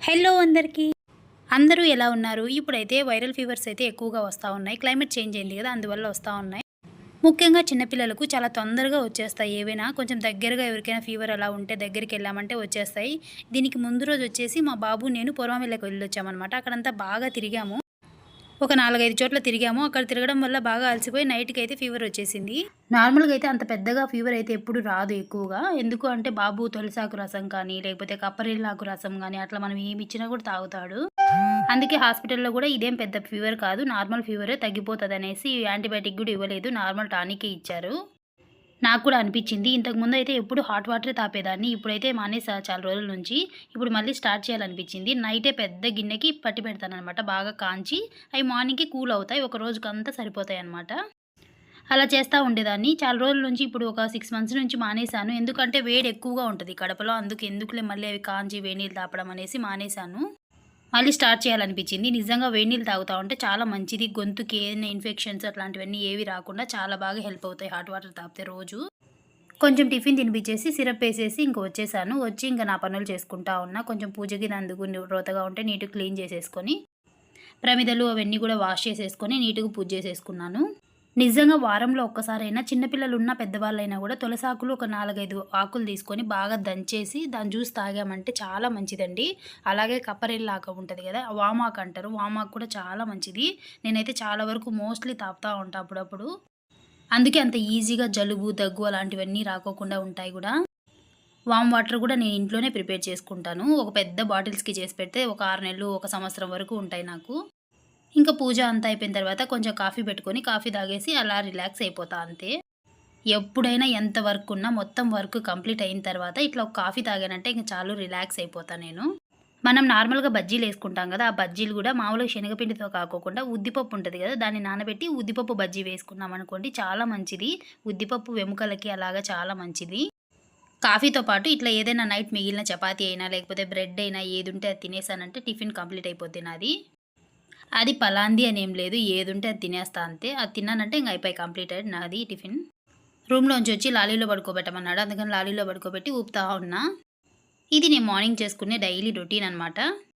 Hello అందరికీ. అందరూ ఎలా ఉన్నారు? ఇప్పుడైతే వైరల్ ఫీవర్స్ అయితే ఎక్కువగా వస్తూ ఉన్నాయి. క్లైమేట్ చేంజ్ అయింది కదా అందువల్ల వస్తూ ఉన్నాయి. ముఖ్యంగా చిన్నపిల్లలకు చాలా తొందరగా వచ్చేస్తాయి. ఏవైనా కొంచెం దగ్గరగా ఎవరికైనా ఫీవర్ అలా ఉంటే దగ్గరికి వెళ్ళామంటే వచ్చేస్తాయి. దీనికి ముందు రోజు వచ్చేసి మా బాబు నేను పూర్వమిల్లకి వెళ్ళొచ్చామన్నమాట. అక్కడంతా బాగా తిరిగాము. ఒక నాలుగైదు చోట్ల తిరిగాము. అక్కడ తిరగడం వల్ల బాగా అలసిపోయి నైట్కి అయితే ఫీవర్ వచ్చేసింది. నార్మల్గా అయితే అంత పెద్దగా ఫీవర్ అయితే ఎప్పుడు రాదు ఎక్కువగా. ఎందుకు అంటే బాబు తొలిసాకు రసం కానీ లేకపోతే కప్పరిల్లాకు రసం కానీ అట్లా మనం ఏమి ఇచ్చినా కూడా తాగుతాడు. అందుకే హాస్పిటల్లో కూడా ఇదేం పెద్ద ఫీవర్ కాదు. నార్మల్ ఫీవరే తగ్గిపోతుంది అనేసి యాంటీబయాటిక్ కూడా ఇవ్వలేదు. నార్మల్ టానికే ఇచ్చారు. నాకు కూడా అనిపించింది. ఇంతకుముందు అయితే ఎప్పుడు హాట్ వాటరే తాపేదాన్ని. ఇప్పుడైతే మానేసా చాలా రోజుల నుంచి. ఇప్పుడు మళ్ళీ స్టార్ట్ చేయాలనిపించింది. నైటే పెద్ద గిన్నెకి పట్టి పెడతానమాట బాగా కాంచి అవి మార్నింగ్కి కూల్ అవుతాయి. ఒక రోజుకంతా సరిపోతాయి అనమాట అలా చేస్తూ ఉండేదాన్ని. చాలా రోజుల నుంచి ఇప్పుడు ఒక సిక్స్ మంత్స్ నుంచి మానేశాను. ఎందుకంటే వేడి ఎక్కువగా ఉంటుంది కడపలో. అందుకు ఎందుకులే మళ్ళీ అవి కాంచి వేడి నీళ్ళు తాపడం అనేసి మానేశాను. మళ్ళీ స్టార్ట్ చేయాలనిపించింది. నిజంగా వేడి నీళ్ళు తాగుతా ఉంటే చాలా మంచిది. గొంతుకి ఏదైనా ఇన్ఫెక్షన్స్ అట్లాంటివన్నీ ఏవి రాకుండా చాలా బాగా హెల్ప్ అవుతాయి. హాట్ వాటర్ తాగితే రోజు. కొంచెం టిఫిన్ తినిపించేసి సిరప్ వేసేసి ఇంక వచ్చేసాను. వచ్చి ఇంకా నా పనులు చేసుకుంటా ఉన్నా. కొంచెం పూజకి అందుకు రోతగా ఉంటే నీట్గా క్లీన్ చేసేసుకొని ప్రమిదలు అవన్నీ కూడా వాష్ చేసేసుకొని నీట్గా పూజ చేసేసుకున్నాను. నిజంగా వారంలో ఒక్కసారైనా చిన్నపిల్లలు ఉన్న పెద్దవాళ్ళైనా కూడా తులసాకులు ఒక నాలుగైదు ఆకులు తీసుకొని బాగా దంచేసి దాని జ్యూస్ తాగామంటే చాలా మంచిదండి. అలాగే కప్పరెల్లాక ఉంటుంది కదా వామాకు అంటారు. వామాకు కూడా చాలా మంచిది. నేనైతే చాలా వరకు మోస్ట్లీ తాపుతూ ఉంటాను అప్పుడప్పుడు. అందుకే అంత ఈజీగా జలుబు దగ్గు అలాంటివన్నీ రాకోకుండా ఉంటాయి కూడా. వామ్ వాటర్ కూడా నేను ఇంట్లోనే ప్రిపేర్ చేసుకుంటాను. ఒక పెద్ద బాటిల్స్కి చేసి పెడితే ఒక ఆరు నెలలు ఒక సంవత్సరం వరకు ఉంటాయి నాకు. ఇంకా పూజ అంతా అయిపోయిన తర్వాత కొంచెం కాఫీ పెట్టుకొని కాఫీ తాగేసి అలా రిలాక్స్ అయిపోతా అంతే. ఎప్పుడైనా ఎంత వర్క్ ఉన్నా మొత్తం వర్క్ కంప్లీట్ అయిన తర్వాత ఇట్లా ఒక కాఫీ తాగానంటే ఇంకా చాలు రిలాక్స్ అయిపోతా నేను. మనం నార్మల్గా బజ్జీలు వేసుకుంటాం కదా ఆ బజ్జీలు కూడా మామూలుగా శనగపిండితో కాకోకుండా ఉద్దిపప్పు ఉంటుంది కదా దాన్ని నానబెట్టి ఉద్దిపప్పు బజ్జీ వేసుకున్నాం అనుకోండి చాలా మంచిది. ఉద్దిపప్పు వెముకలకి అలాగా చాలా మంచిది. కాఫీతో పాటు ఇట్లా ఏదైనా నైట్ మిగిలిన చపాతీ అయినా లేకపోతే బ్రెడ్ అయినా ఏది ఉంటే అది తినేసానంటే టిఫిన్ కంప్లీట్ అయిపోతుంది నాది. అది పలాంది అని ఏం లేదు. ఏది ఉంటే అది తినేస్తా అంతే. అది తిన్నానంటే ఇంకా అయిపోయి కంప్లీట్ అయ్యి నాది టిఫిన్. రూమ్లోంచి వచ్చి లాలీలో పడుకోబెట్టమన్నాడు. అందుకని లాలీలో పడుకోబెట్టి ఊపుతా ఉన్నా. ఇది నేను మార్నింగ్ చేసుకునే డైలీ రొటీన్ అనమాట